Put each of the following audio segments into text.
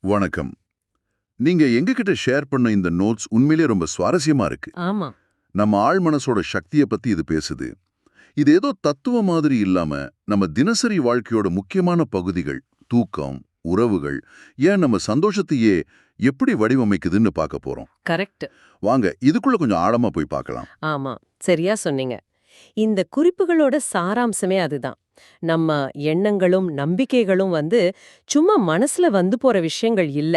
வணக்கம். நீங்க எங்ககிட்ட ஷேர் பண்ண இந்த நோட்ஸ் உண்மையிலேயே ரொம்ப சுவாரஸ்யமா இருக்கு. ஆமா. நம்ம ஆழ் மனசோட சக்தியை பத்தி இது பேசுது. இது ஏதோ தத்துவ மாதிரி இல்லாம நம்ம தினசரி வாழ்க்கையோட முக்கியமான பகுதிகள் தூக்கம் உறவுகள் ஏன் நம்ம சந்தோஷத்தையே எப்படி வடிவமைக்குதுன்னு பார்க்க போறோம். கரெக்ட் வாங்க இதுக்குள்ள கொஞ்சம் ஆழமா போய் பார்க்கலாம். ஆமா சரியா சொன்னீங்க. இந்த குறிப்புகளோட சாராம்சமே அதுதான். நம்ம எண்ணங்களும் நம்பிக்கைகளும் வந்து சும்மா மனசுல வந்து போற விஷயங்கள் இல்ல.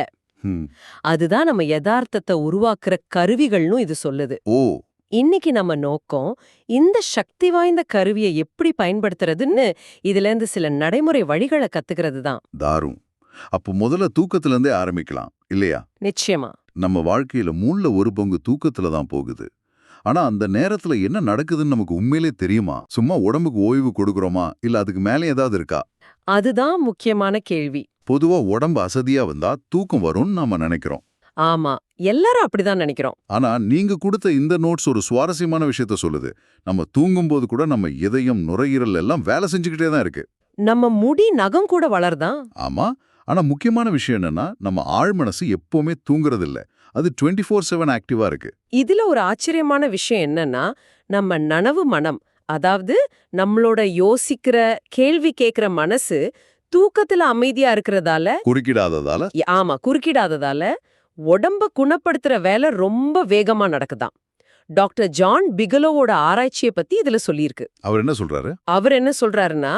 அதுதான் நம்ம யதார்த்தத்தை உருவாக்குற கருவிகள்னு இது சொல்லுது. ஓ. இன்னைக்கு நம்ம நோக்கம் இந்த சக்தி வாய்ந்த கருவியை எப்படி பயன்படுத்துறதுன்னு இதுல இருந்து சில நடைமுறை வழிகளை கத்துக்கிறது தான். தாரும். அப்போ முதல்ல தூக்கத்துல இருந்தே ஆரம்பிக்கலாம் இல்லையா? நிச்சயமா. நம்ம வாழ்க்கையில மூணுல ஒரு பங்கு தூக்கத்துல தான் போகுது. ஆனா அந்த நேரத்துல என்ன நடக்குதுன்னு நமக்கு உண்மையிலே தெரியுமா? சும்மா உடம்புக்கு ஓய்வு கொடுக்கறோமா? இல்ல அதுக்கு மேலே ஏதாவது இருக்கா? அதுதான் முக்கியமான கேள்வி. பொதுவா உடம்பு அசதியா வந்தா தூக்கம் வரும்னு நாம நினைக்கிறோம். ஆமா எல்லாரும் அப்படிதான் நினைக்கிறோம். ஆனா நீங்க கொடுத்த இந்த நோட்ஸ் ஒரு சுவாரஸ்யமான விஷயத்த சொல்லுது. நம்ம தூங்கும்போது கூட நம்ம இதயம் நுரையீரல் எல்லாம் வேலை செஞ்சுக்கிட்டே தான் இருக்கு. நம்ம முடி நகம் கூட வளர்தான் ஆமா ஆனா முக்கியமான விஷயம் என்னன்னா நம்ம ஆழ் மனசு எப்பவுமே தூங்குறது இல்ல அது டுவெண்ட்டி ஃபோர் செவன் ஆக்டிவா இருக்கு. இதுல ஒரு ஆச்சரியமான விஷயம் என்னன்னா நம்ம நனவு மனம் அதாவது நம்மளோட யோசிக்கிற கேள்வி கேக்குற மனசு தூக்கத்துல அமைதியா இருக்கிறதால குறுக்கிடாததால? ஆமா குறுக்கிடாததால உடம்ப குணப்படுத்துற வேலை ரொம்ப வேகமா நடக்குதாம் டாக்டர் ஜான் பிகலோவோட ஆராய்ச்சியை பத்தி இதுல சொல்லியிருக்கு. அவர் என்ன சொல்றாரு? அவர் என்ன சொல்றாருன்னா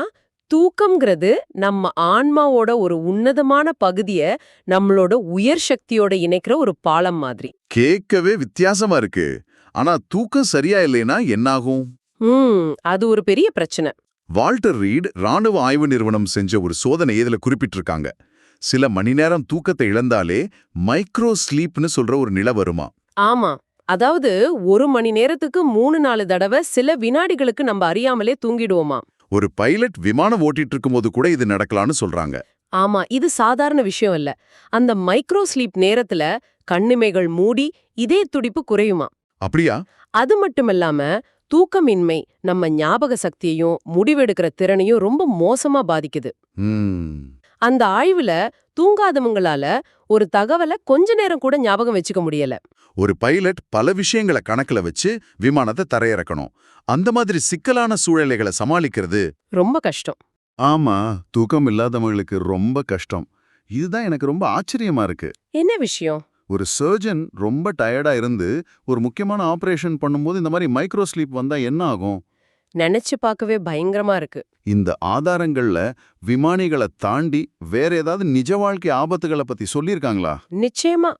தூக்கம்ங்கிறது நம்ம ஆன்மாவோட ஒரு உன்னதமான பகுதிய நம்மளோட உயர் சக்தியோட இணைக்கிற ஒரு பாலம் மாதிரி. கேட்கவே வித்தியாசமா இருக்கு. ஆனா தூக்கம் சரியா இல்லைன்னா என்னாகும்? ஹம் அது ஒரு பெரிய பிரச்சனை. வால்டர் ரீட் ராணுவ ஆய்வு நிறுவனம் செஞ்ச ஒரு சோதனை இதுல குறிப்பிட்டிருக்காங்க. சில மணி நேரம் தூக்கத்தை இழந்தாலே மைக்ரோ ஸ்லீப்னு சொல்ற ஒரு நிலை வருமா? ஆமா. அதாவது ஒரு மணி நேரத்துக்கு மூணு நாலு தடவை சில வினாடிகளுக்கு நம்ம அறியாமலே தூங்கிடுவோமா? ஒரு பைலட் விமானம் ஓட்டிட்டு இருக்கும்போது கூட இது நடக்கலாம்னு சொல்றாங்க. ஆமா இது சாதாரண விஷயம் இல்ல. அந்த மைக்ரோ ஸ்லீப் நேரத்துல கண்ணிமைகள் மூடி இதே துடிப்பு குறையுமா? அப்படியா? அது மட்டுமில்லாம தூக்கமின்மை நம்ம ஞாபக சக்தியையும் முடிவெடுக்கிற திறனையும் ரொம்ப மோசமா பாதிக்குது. அந்த ஆய்வுல தூங்காதவங்களால ஒரு தகவலை கொஞ்ச நேரம் கூட ஞாபகம் வச்சுக்க முடியல. ஒரு பைலட் பல விஷயங்களை கணக்குல வச்சு விமானத்தை தரையிறக்கணும். அந்த மாதிரி சிக்கலான சூழ்நிலைகளை சமாளிக்கிறது ரொம்ப கஷ்டம். ஆமா தூக்கம் இல்லாதவங்களுக்கு ரொம்ப கஷ்டம். இதுதான் எனக்கு ரொம்ப ஆச்சரியமா இருக்கு. என்ன விஷயம்? ஒரு சர்ஜன் ரொம்ப டயர்டா இருந்து ஒரு முக்கியமான ஆபரேஷன் பண்ணும்போது இந்த மாதிரி மைக்ரோ ஸ்லீப் வந்தா என்ன ஆகும்? நினைச்சு பார்க்கவே பயங்கரமா இருக்கு. இந்த ஆதாரங்கள்ல விமானிகளை தாண்டி வேற ஏதாவது நிஜ வாழ்க்கை ஆபத்துகளை பத்தி சொல்லியிருக்காங்களா? நிச்சயமா.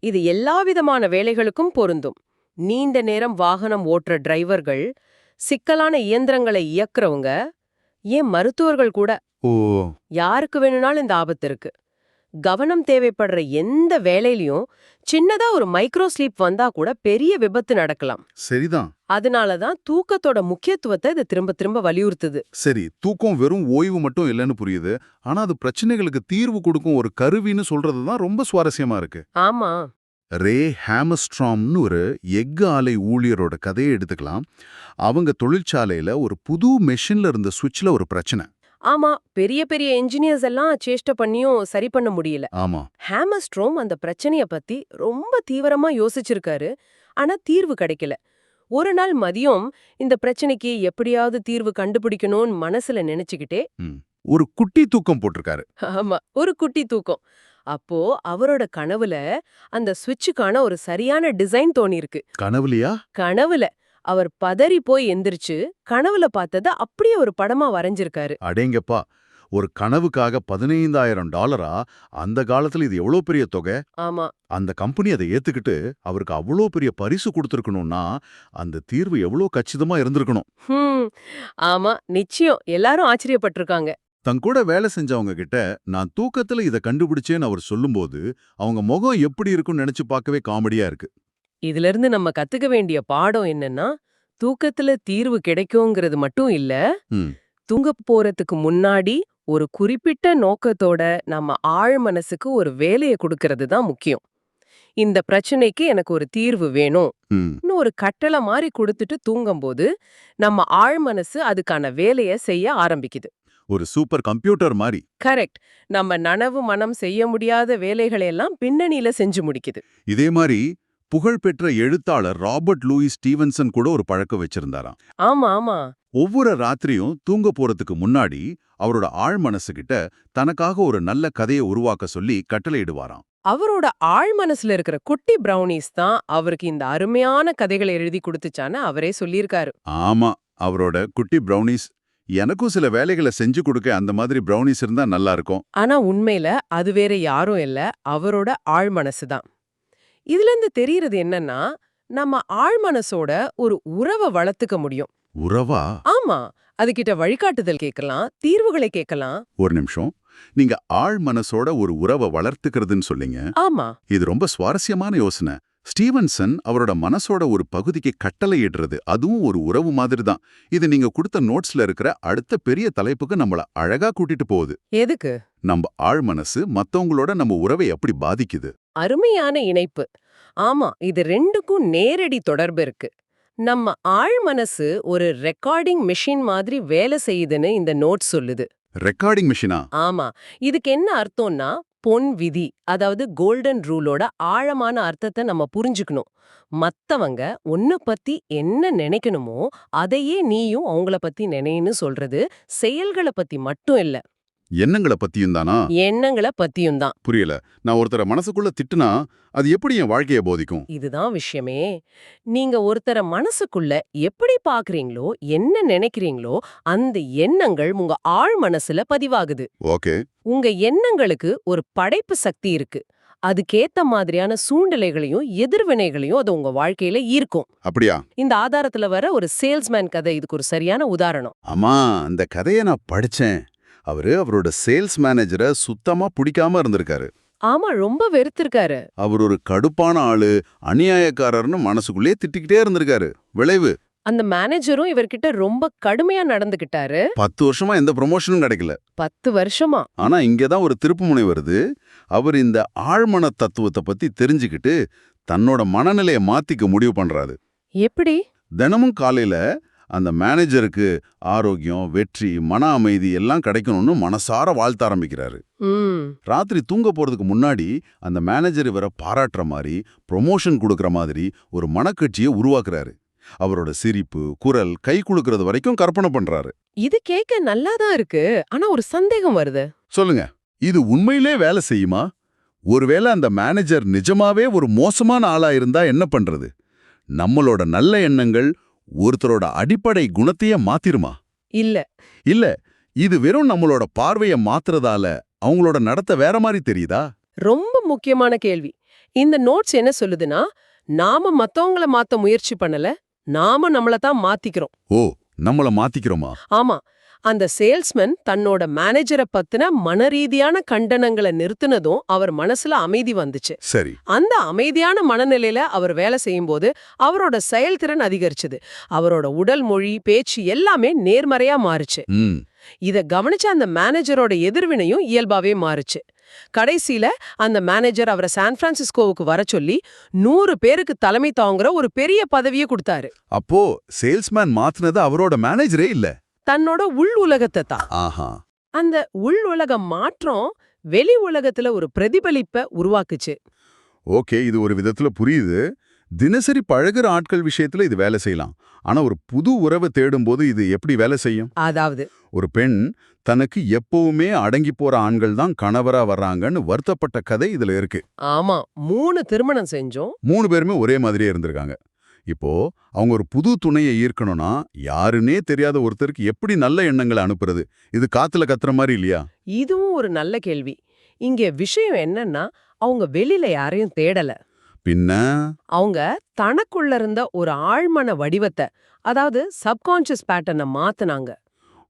இது எல்லா விதமான வேலைகளுக்கும் பொருந்தும். நீண்ட நேரம் வாகனம் ஓட்டுற டிரைவர்கள் சிக்கலான இயந்திரங்களை இயக்குறவங்க ஏன் மருத்துவர்கள் கூட? ஓ. யாருக்கு வேணும்னாலும் இந்த ஆபத்து இருக்கு. கவனம் தேவைப்படுற எந்த வேலையிலயும் சின்னதா ஒரு மைக்ரோ ஸ்லீப் வந்தா கூட பெரிய விபத்து நடக்கலாம். சரிதான். அதனால தான் தூக்கத்தோட முக்கியத்துவத்தை இது திரும்ப திரும்ப வலியுறுத்துது. சரி தூக்கம் வெறும் ஓய்வு மட்டும் இல்லைன்னு புரியுது. ஆனா அது பிரச்சனைகளுக்கு தீர்வு கொடுக்கும் ஒரு கருவின்னு சொல்றது தான் ரொம்ப சுவாரஸ்யமா இருக்கு. ஆமா. ரே ஹேமஸ்ட்ராம்னு ஒரு எஃகு ஆலை ஊழியரோட கதையை எடுத்துக்கலாம். அவங்க தொழிற்சாலையில ஒரு புது மெஷின்ல இருந்த சுவிட்ச்ல ஒரு பிரச்சனை. ஆமா பெரிய பெரிய என்ஜினியர்ஸ் எல்லாம் சேஷ்ட பண்ணியும் சரி பண்ண முடியல. ஆமா. ஹேமஸ்ட்ரோம் அந்த பிரச்சனைய பத்தி ரொம்ப தீவிரமா யோசிச்சிருக்காரு ஆனா தீர்வு கிடைக்கல. ஒரு நாள் மதியம் இந்த பிரச்சனைக்கு எப்படியாவது தீர்வு கண்டுபிடிக்கணும்னு மனசுல நினைச்சுக்கிட்டே ஒரு குட்டி தூக்கம் போட்டிருக்காரு. ஆமா ஒரு குட்டி தூக்கம். அப்போ அவரோட கனவுல அந்த சுவிட்சுக்கான ஒரு சரியான டிசைன் தோணிருக்கு கனவுலையா? கனவுல. அவர் பதறி போய் எந்திரிச்சு கனவுல பார்த்தத அப்படியே ஒரு படமா வரைஞ்சிருக்காரு. அடேங்கப்பா ஒரு கனவுக்காக பதினைந்தாயிரம் டாலரா? அந்த காலத்துல இது எவ்வளவு பெரிய தொகை? ஆமா. அந்த கம்பெனி அதை ஏத்துக்கிட்டு அவருக்கு அவ்வளோ பெரிய பரிசு கொடுத்துருக்கணும்னா அந்த தீர்வு எவ்வளோ கச்சிதமா இருந்திருக்கணும். ஆமா நிச்சயம். எல்லாரும் ஆச்சரியப்பட்டிருக்காங்க. தன் கூட வேலை செஞ்சவங்க கிட்ட நான் தூக்கத்துல இதை கண்டுபிடிச்சேன்னு அவர் சொல்லும்போது அவங்க முகம் எப்படி இருக்கும்னு நினைச்சு பார்க்கவே காமெடியா இருக்கு. இதுல இருந்து நம்ம கத்துக்க வேண்டிய பாடம் என்னன்னா தூக்கத்துல தீர்வு கிடைக்குங்கிறது மட்டும் இல்ல. தூங்க போறதுக்கு முன்னாடி ஒரு குறிப்பிட்ட நோக்கத்தோட நம்ம ஆழ் மனசுக்கு ஒரு வேலையை கொடுக்கறது தான் முக்கியம். இந்த பிரச்சனைக்கு எனக்கு ஒரு தீர்வு வேணும். ஒரு கட்டளை மாதிரி கொடுத்துட்டு தூங்கும்போது நம்ம ஆழ் மனசு அதுக்கான வேலைய செய்ய ஆரம்பிக்குது. ஒரு சூப்பர் கம்ப்யூட்டர் மாதிரி கரெக்ட். நம்ம நனவு மனம் செய்ய முடியாத வேலைகளை எல்லாம் பின்னணியில செஞ்சு முடிக்குது. இதே மாதிரி புகழ்பெற்ற எழுத்தாளர் ராபர்ட் லூயிஸ் ஸ்டீவன்சன் கூட ஒரு பழக்கம் வச்சிருந்தாராம். ஆமா ஆமா. ஒவ்வொரு ராத்திரியும் தூங்க போறதுக்கு முன்னாடி அவரோட ஆழ் மனசுகிட்ட தனக்காக ஒரு நல்ல கதையை உருவாக்க சொல்லி கட்டளையிடுவாராம். அவரோட ஆழ் மனசுல இருக்கிற குட்டி பிரவுனிஸ் தான் அவருக்கு இந்த அருமையான கதைகளை எழுதி கொடுத்துச்சான்னு அவரே சொல்லியிருக்காரு. ஆமா அவரோட குட்டி பிரவுனிஸ் எனக்கும் சில வேலைகளை செஞ்சு கொடுக்க அந்த மாதிரி பிரவுனிஸ் இருந்தா நல்லா இருக்கும். ஆனா உண்மையில அது வேற யாரும் இல்ல அவரோட ஆழ் மனசுதான் இதுல இருந்து தெரியறது என்னன்னா நம்ம ஆழ் மனசோட ஒரு உறவை வளர்த்துக்க முடியும். உறவா? ஆமா. அதுகிட்ட வழிகாட்டுதல் கேட்கலாம் தீர்வுகளை கேட்கலாம். ஒரு நிமிஷம். நீங்க ஆழ் மனசோட ஒரு உறவை வளர்த்துக்கிறதுன்னு சொல்லிங்க ஆமா. இது ரொம்ப சுவாரஸ்யமான யோசனை. ஸ்டீவன்சன் அவரோட மனசோட ஒரு பகுதிக்கு கட்டளையிடுறது அதுவும் ஒரு உறவு மாதிரி தான் இது நீங்க கொடுத்த நோட்ஸ்ல இருக்கிற அடுத்த பெரிய தலைப்புக்கு நம்மள அழகா கூட்டிட்டு போகுது. எதுக்கு? நம்ம ஆழ் மனசு மத்தவங்களோட நம்ம உறவை எப்படி பாதிக்குது? அருமையான இணைப்பு. ஆமா இது ரெண்டுக்கும் நேரடி தொடர்பு இருக்கு. நம்ம ஆழ் மனசு ஒரு ரெக்கார்டிங் மெஷின் மாதிரி வேலை செய்யுதுன்னு இந்த நோட் சொல்லுது. ரெக்கார்டிங் மிஷினா? ஆமா இதுக்கு என்ன அர்த்தம்னா பொன் விதி அதாவது கோல்டன் ரூலோட ஆழமான அர்த்தத்தை நம்ம புரிஞ்சுக்கணும். மத்தவங்க உன்னை பத்தி என்ன நினைக்கணுமோ அதையே நீயும் அவங்கள பத்தி நினைன்னு சொல்றது செயல்களை பத்தி மட்டும் இல்ல. எண்ணங்களை பத்தியும் தானா? எண்ணங்களை பத்தியும் தான். புரியல. நான் ஒருத்தர மனசுக்குள்ள திட்டுனா அது எப்படி என் வாழ்க்கைய போதிக்கும்? இதுதான் விஷயமே. நீங்க ஒருத்தர மனசுக்குள்ள எப்படி பாக்குறீங்களோ என்ன நினைக்கிறீங்களோ அந்த எண்ணங்கள் உங்க ஆழ் மனசுல பதிவாகுது. ஓகே. உங்க எண்ணங்களுக்கு ஒரு படைப்பு சக்தி இருக்கு. அதுக்கேத்த மாதிரியான சூழ்நிலைகளையும் எதிர்வினைகளையும் அது உங்க வாழ்க்கையில ஈர்க்கும். அப்படியா? இந்த ஆதாரத்துல வர ஒரு சேல்ஸ்மேன் கதை இதுக்கு ஒரு சரியான உதாரணம். ஆமா அந்த கதையை நான் படிச்சேன். அவரு அவரோட சேல்ஸ் மேனேஜரை சுத்தமா பிடிக்காம இருந்திருக்காரு. ஆமா ரொம்ப வெறுத்திருக்காரு. அவர் ஒரு கடுப்பான ஆளு அநியாயக்காரர்னு மனசுக்குள்ளே திட்டிக்கிட்டே இருந்திருக்காரு. விளைவு. அந்த மேனேஜரும் இவர்கிட்ட ரொம்ப கடுமையா நடந்துகிட்டாரு. பத்து வருஷமா எந்த ப்ரொமோஷனும் கிடைக்கல. பத்து வருஷமா. ஆனா இங்கதான் ஒரு திருப்புமுனை வருது. அவர் இந்த ஆழ்மன தத்துவத்தை பத்தி தெரிஞ்சுக்கிட்டு தன்னோட மனநிலையை மாத்திக்க முடிவு பண்றாரு. எப்படி? தினமும் காலையில அந்த மேனேஜருக்கு ஆரோக்கியம் வெற்றி மன அமைதி எல்லாம் கிடைக்கணும்னு மனசார வாழ்த்த ஆரம்பிக்கிறாரு. ராத்திரி தூங்க போறதுக்கு முன்னாடி அந்த மேனேஜர் இவரை பாராட்டுற மாதிரி ப்ரொமோஷன் கொடுக்கற மாதிரி ஒரு மனக்கட்சியை உருவாக்குறாரு. அவரோட சிரிப்பு குரல் கை குலுக்கிறது வரைக்கும் கற்பனை பண்றாரு. இது கேட்க நல்லாதான் இருக்கு ஆனா ஒரு சந்தேகம் வருது. சொல்லுங்க இது உண்மையிலே வேலை செய்யுமா? ஒருவேளை அந்த மேனேஜர் நிஜமாவே ஒரு மோசமான ஆளா இருந்தா என்ன பண்றது? நம்மளோட நல்ல எண்ணங்கள் ஒருத்தரோட அடிப்படை குணத்தையே மாத்திருமா? இல்ல. இல்ல இது வெறும் நம்மளோட பார்வைய மாத்துறதால அவங்களோட நடத்த வேற மாதிரி தெரியுதா? ரொம்ப முக்கியமான கேள்வி. இந்த நோட்ஸ் என்ன சொல்லுதுன்னா நாம மத்தவங்கள மாத்த முயற்சி பண்ணல நாம நம்மள தான் மாத்திக்கிறோம். ஓ நம்மள மாத்திக்கிறோமா? ஆமா. அந்த சேல்ஸ்மேன் தன்னோட மேனேஜரை பத்தின மனரீதியான கண்டனங்களை நிறுத்தினதும் அவர் மனசுல அமைதி வந்துச்சு. சரி. அந்த அமைதியான மனநிலையில அவர் வேலை செய்யும்போது அவரோட செயல்திறன் அதிகரிச்சது. அவரோட உடல் மொழி பேச்சு எல்லாமே நேர்மறையா மாறுச்சு. இத கவனிச்ச அந்த மேனேஜரோட எதிர்வினையும் இயல்பாவே மாறுச்சு. கடைசியில அந்த மேனேஜர் அவரை சான் பிரான்சிஸ்கோவுக்கு வர சொல்லி நூறு பேருக்கு தலைமை தாங்குற ஒரு பெரிய பதவியை கொடுத்தாரு. அப்போ சேல்ஸ்மேன் மாத்துனது அவரோட மேனேஜரே இல்ல? தன்னோட உள் உலகத்தை தான். ஆஹா. அந்த உள் உலக மாற்றம் வெளி உலகத்துல ஒரு பிரதிபலிப்ப உருவாக்குச்சு. ஓகே இது ஒரு விதத்துல புரியுது. தினசரி பழகுற ஆட்கள் விஷயத்துல இது வேலை செய்யலாம். ஆனா ஒரு புது உறவை தேடும்போது இது எப்படி வேலை செய்யும்? அதாவது? ஒரு பெண் தனக்கு எப்பவுமே அடங்கி போற ஆண்கள் தான் கணவரா வர்றாங்கன்னு வருத்தப்பட்ட கதை இதுல இருக்கு. ஆமா மூணு திருமணம் செஞ்சோம். மூணு பேருமே ஒரே மாதிரியே இருந்திருக்காங்க. இப்போ அவங்க ஒரு புது துணையை ஈர்க்கணும்னா யாருன்னே தெரியாத ஒருத்தருக்கு எப்படி நல்ல எண்ணங்களை அனுப்புறது? இது காத்துல கத்துற மாதிரி இல்லையா? இதுவும் ஒரு நல்ல கேள்வி. இங்க விஷயம் என்னன்னா அவங்க வெளியில யாரையும் தேடல. பின்ன? அவங்க தனக்குள்ள இருந்த ஒரு ஆழ்மன வடிவத்தை அதாவது சப்கான்ஷியஸ் பேட்டர்னை மாத்துனாங்க.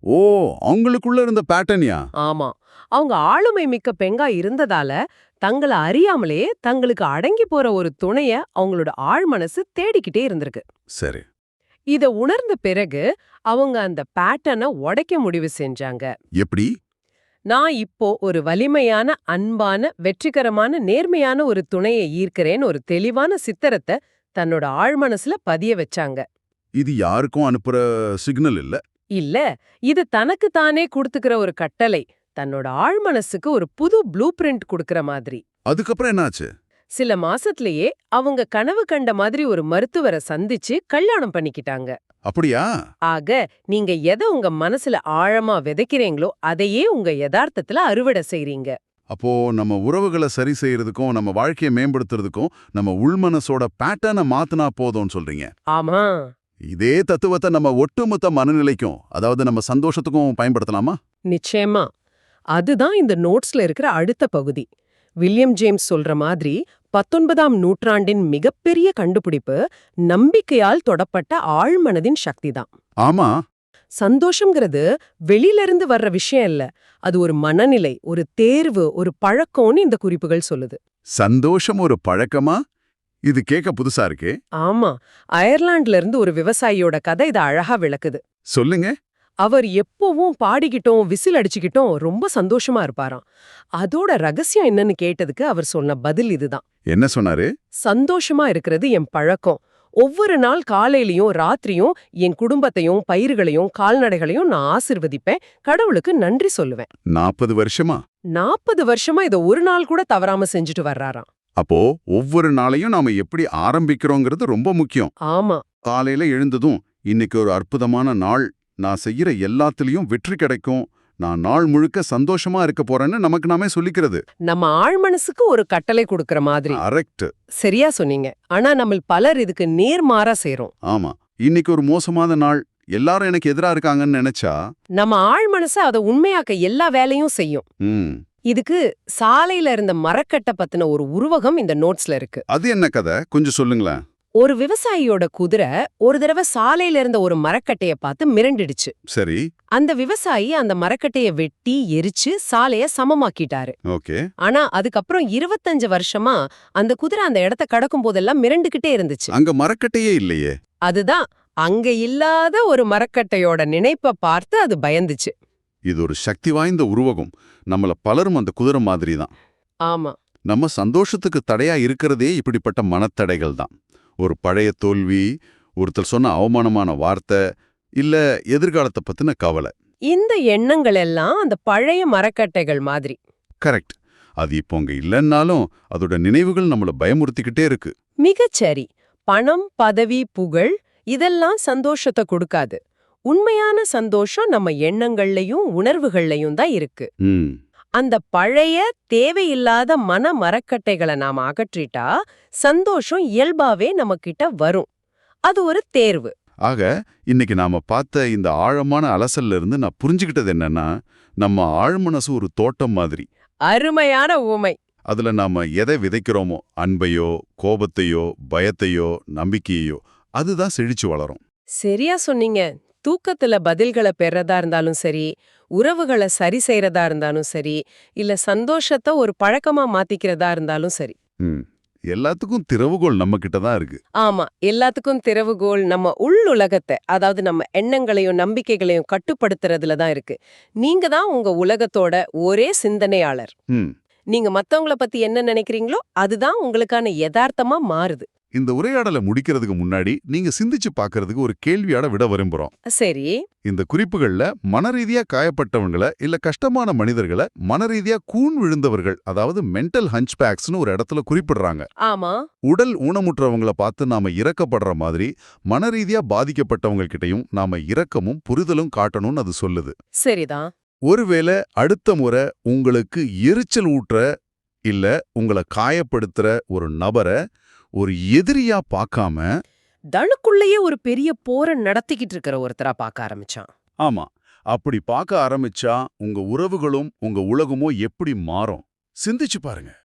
ஓ அவங்களுக்குள்ள இருந்த பேட்டர்னியா ஆமா. அவங்க ஆளுமை மிக்க பெங்கா இருந்ததால தங்களை அறியாமலே தங்களுக்கு அடங்கி போற ஒரு துணைய அவங்களோட ஆழ்மனசு தேடிக்கிட்டே இருந்திருக்கு. சரி. இத உணர்ந்த பிறகு அவங்க அந்த பேட்டர்னை உடைக்க முடிவு செஞ்சாங்க. எப்படி? நான் இப்போ ஒரு வலிமையான அன்பான வெற்றிகரமான நேர்மையான ஒரு துணையை ஈர்க்கிறேன்னு ஒரு தெளிவான சித்திரத்தை தன்னோட ஆழ்மனசுல பதிய வச்சாங்க. இது யாருக்கும் அனுப்புற சிக்னல் இல்ல? இல்ல இது தனக்கு தானே கொடுத்துக்கிற ஒரு கட்டளை. தன்னோட ஆழ்மனசுக்கு ஒரு புது ப்ளூ பிரிண்ட் கொடுக்கற மாதிரி. அதுக்கப்புறம் என்னாச்சு? சில மாசத்திலேயே அவங்க கனவு கண்ட மாதிரி ஒரு மருத்துவரை சந்திச்சு கல்யாணம் பண்ணிக்கிட்டாங்க. அப்படியா? ஆக நீங்க எதை உங்க மனசுல ஆழமா விதைக்கிறீங்களோ அதையே உங்க யதார்த்தத்துல அறுவடை செய்றீங்க. அப்போ நம்ம உறவுகளை சரி செய்யறதுக்கும் நம்ம வாழ்க்கையை மேம்படுத்துறதுக்கும் நம்ம உள்மனசோட பேட்டர்னை மாத்துனா போதும்னு சொல்றீங்க. ஆமா. இதே தத்துவத்தை நம்ம ஒட்டுமொத்த மனநிலைக்கும் அதாவது நம்ம சந்தோஷத்துக்கும் பயன்படுத்தலாமா? நிச்சயமா. அதுதான் இந்த நோட்ஸ்ல இருக்கிற அடுத்த பகுதி. வில்லியம் ஜேம்ஸ் சொல்ற மாதிரி பத்தொன்பதாம் நூற்றாண்டின் மிகப்பெரிய கண்டுபிடிப்பு நம்பிக்கையால் தொடப்பட்ட ஆழ்மனதின் சக்திதான். ஆமா. சந்தோஷம்ங்கிறது வெளியில இருந்து வர்ற விஷயம் இல்ல. அது ஒரு மனநிலை ஒரு தேர்வு ஒரு பழக்கம்னு இந்த குறிப்புகள் சொல்லுது. சந்தோஷம் ஒரு பழக்கமா? இது கேட்க புதுசா இருக்கே. ஆமா அயர்லாந்துல இருந்து ஒரு விவசாயியோட கதை இதை அழகா விளக்குது. சொல்லுங்க. அவர் எப்பவும் பாடிக்கிட்டும் விசில் அடிச்சுக்கிட்டும் ரொம்ப சந்தோஷமா இருப்பாராம். அதோட ரகசியம் என்னன்னு கேட்டதுக்கு அவர் சொன்ன பதில் இதுதான். என்ன சொன்னாரு? சந்தோஷமா இருக்கிறது என் பழக்கம். ஒவ்வொரு நாள் காலையிலயும் ராத்திரியும் என் குடும்பத்தையும் பயிர்களையும் கால்நடைகளையும் நான் ஆசிர்வதிப்பேன். கடவுளுக்கு நன்றி சொல்லுவேன். நாற்பது வருஷமா? நாற்பது வருஷமா இதை ஒரு நாள் கூட தவறாம செஞ்சுட்டு வர்றாராம். அப்போ ஒவ்வொரு நாளையும் நாம எப்படி ஆரம்பிக்கிறோங்கிறது ரொம்ப முக்கியம். ஆமா. காலையில எழுந்ததும் இன்னைக்கு ஒரு அற்புதமான நாள். நான் செய்யற எல்லாத்துலயும் வெற்றி கிடைக்கும். நான் நாள் முழுக்க சந்தோஷமா இருக்க போறேன்னு நமக்கு நாமே சொல்லிக்கிறது. நம்ம ஆழ்மனசுக்கு ஒரு கட்டளை கொடுக்கற மாதிரி. கரெக்ட். சரியா சொன்னீங்க. ஆனா நம்ம பலர் இதுக்கு நேர்மாறா செய்றோம் ஆமா. இன்னைக்கு ஒரு மோசமான நாள். எல்லாரும் எனக்கு எதிரா இருக்காங்கன்னு நினைச்சா? நம்ம ஆழ்மனசு அதை உண்மையாக்க எல்லா வேலையும் செய்யும். ம். இதுக்கு சாலையில இருந்த மரக்கட்டை பத்தின ஒரு உருவகம் இந்த நோட்ஸ்ல இருக்கு. அது என்ன கதை? கொஞ்சம் சொல்லுங்களேன். ஒரு விவசாயியோட குதிரை ஒரு தடவை சாலையில இருந்த ஒரு மரக்கட்டைய பார்த்து மிரண்டுடுச்சு. சரி. அந்த விவசாயி அந்த மரக்கட்டைய வெட்டி எரிச்சு சாலைய சமமாக்கிட்டாரு. ஓகே. ஆனா அதுக்கப்புறம் இருபத்தஞ்சு வருஷமா அந்த குதிரை அந்த இடத்த கடக்கும் போதெல்லாம் மிரண்டுகிட்டே இருந்துச்சு. அங்க மரக்கட்டையே இல்லையே. அதுதான் அங்க இல்லாத ஒரு மரக்கட்டையோட நினைப்ப பார்த்து அது பயந்துச்சு. இது ஒரு சக்தி வாய்ந்த உருவகம். நம்மள பலரும் அந்த குதிரை மாதிரி தான் ஆமா. நம்ம சந்தோஷத்துக்கு தடையா இருக்கிறதே இப்படிப்பட்ட மனத்தடைகள் தான். ஒரு பழைய தோல்வி ஒருத்தர் சொன்ன அவமானமான வார்த்தை இல்ல எதிர்காலத்தை பத்தின கவலை. இந்த எண்ணங்கள் எல்லாம் அந்த பழைய மரக்கட்டைகள் மாதிரி. கரெக்ட். அது இப்போ அங்க இல்லைன்னாலும் அதோட நினைவுகள் நம்மள பயமுறுத்திக்கிட்டே இருக்கு. மிகச்சரி. பணம் பதவி புகழ் இதெல்லாம் சந்தோஷத்தை கொடுக்காது. உண்மையான சந்தோஷம் நம்ம எண்ணங்கள்லயும் உணர்வுகள்லயும் தான் இருக்கு. அந்த பழைய தேவையில்லாத மன மரக்கட்டைகளை நாம அகற்றிட்டா சந்தோஷம் இயல்பாவே நம்ம கிட்ட வரும். அது ஒரு தேர்வு. ஆக இன்னைக்கு நாம பார்த்த இந்த ஆழமான அலசல்ல இருந்து நான் புரிஞ்சுக்கிட்டது என்னன்னா நம்ம ஆழ்மனசு ஒரு தோட்டம் மாதிரி. அருமையான ஊமை அதுல நாம எதை விதைக்கிறோமோ அன்பையோ கோபத்தையோ பயத்தையோ நம்பிக்கையையோ அதுதான் செழிச்சு வளரும். சரியா சொன்னீங்க. தூக்கத்துல பதில்களை பெறதா இருந்தாலும் சரி உறவுகளை சரி செய்யறதா இருந்தாலும் சரி இல்ல சந்தோஷத்தை ஒரு பழக்கமா மாத்திக்கிறதா இருந்தாலும் சரி. எல்லாத்துக்கும் திறவுகோல் நம்ம கிட்ட தான் இருக்கு. ஆமா. எல்லாத்துக்கும் திறவுகோல் நம்ம உள்ளுலகத்தை அதாவது நம்ம எண்ணங்களையும் நம்பிக்கைகளையும் கட்டுப்படுத்துறதுல தான் இருக்கு. நீங்க தான் உங்க உலகத்தோட ஒரே சிந்தனையாளர். நீங்க மத்தவங்கள பத்தி என்ன நினைக்கிறீங்களோ அதுதான் உங்களுக்கான யதார்த்தமா மாறுது. இந்த உரையாடலை முடிக்கிறதுக்கு முன்னாடி நீங்க சிந்திச்சு பார்க்கறதுக்கு ஒரு கேள்வியோட விட விரும்புறோம். சரி. இந்த குறிப்புகள்ல மனரீதியா காயப்பட்டவங்களை இல்ல கஷ்டமான மனிதர்களை மனரீதியா கூன் விழுந்தவர்கள் அதாவது மென்டல் ஹஞ்ச்பேக்ஸ்னு ஒரு இடத்துல குறிப்பிடுறாங்க. ஆமா. உடல் ஊனமுற்றவங்கள பார்த்து நாம இரக்கப்படுற மாதிரி மனரீதியா பாதிக்கப்பட்டவங்க கிட்டயும் நாம இரக்கமும் புரிதலும் காட்டணும்னு அது சொல்லுது. சரிதான். ஒருவேளை அடுத்த முறை உங்களுக்கு எரிச்சல் ஊட்டுற இல்ல உங்களை காயப்படுத்துற ஒரு நபரை ஒரு எதிரியா பார்க்காம தனுக்குள்ளேயே ஒரு பெரிய போரை நடத்திக்கிட்டு இருக்கிற ஒருத்தரா பார்க்க ஆரம்பிச்சான். ஆமா. அப்படி பார்க்க ஆரம்பிச்சா உங்க உறவுகளும் உங்க உலகமோ எப்படி மாறும்? சிந்திச்சு பாருங்க.